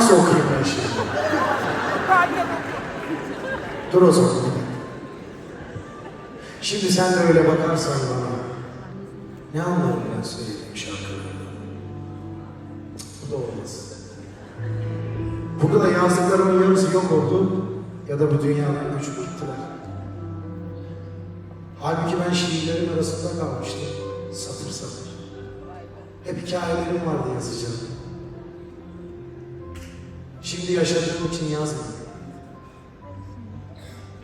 nasıl okuyayım ben şimdi? Şey. Dur o zaman. Şimdi sen de öyle bakarsan bana. Ne anlarım ben söylediğim şarkılarını? Bu da olmaz. Burada da yazdıklarımın yarısı yok oldu ya da bu dünyadan göçüp gittiler. Halbuki ben şiirlerin arasında kalmıştım. Satır satır. Hep hikayelerim vardı yazacağım. Şimdi yaşadığım için yazmadım.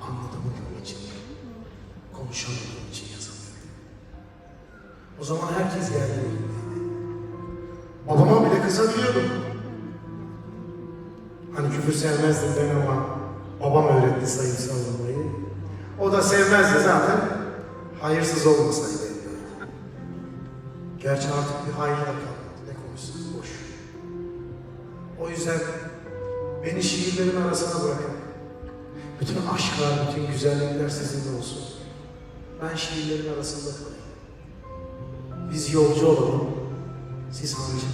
Anlamadığım için, konuşamadığım için yazamıyorum. O zaman herkes geldi. Babama bile kızabiliyordum. Hani küfür sevmezdim ben ama babam öğretti sayı savunmayı. O da sevmezdi zaten. Hayırsız olmasaydı. Gerçi artık bir hayırla kalmadı. Ne konuşsanız boş. O yüzden beni şiirlerin arasına bırakın. Bütün aşklar, bütün güzellikler sizinle olsun. Ben şiirlerin arasında kalayım. Biz yolcu olalım, siz hancı.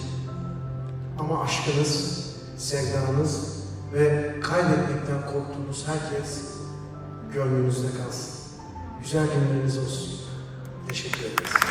Ama aşkınız, sevdanız ve kaybetmekten korktuğunuz herkes gönlünüzde kalsın. Güzel günleriniz olsun. Teşekkür ederiz.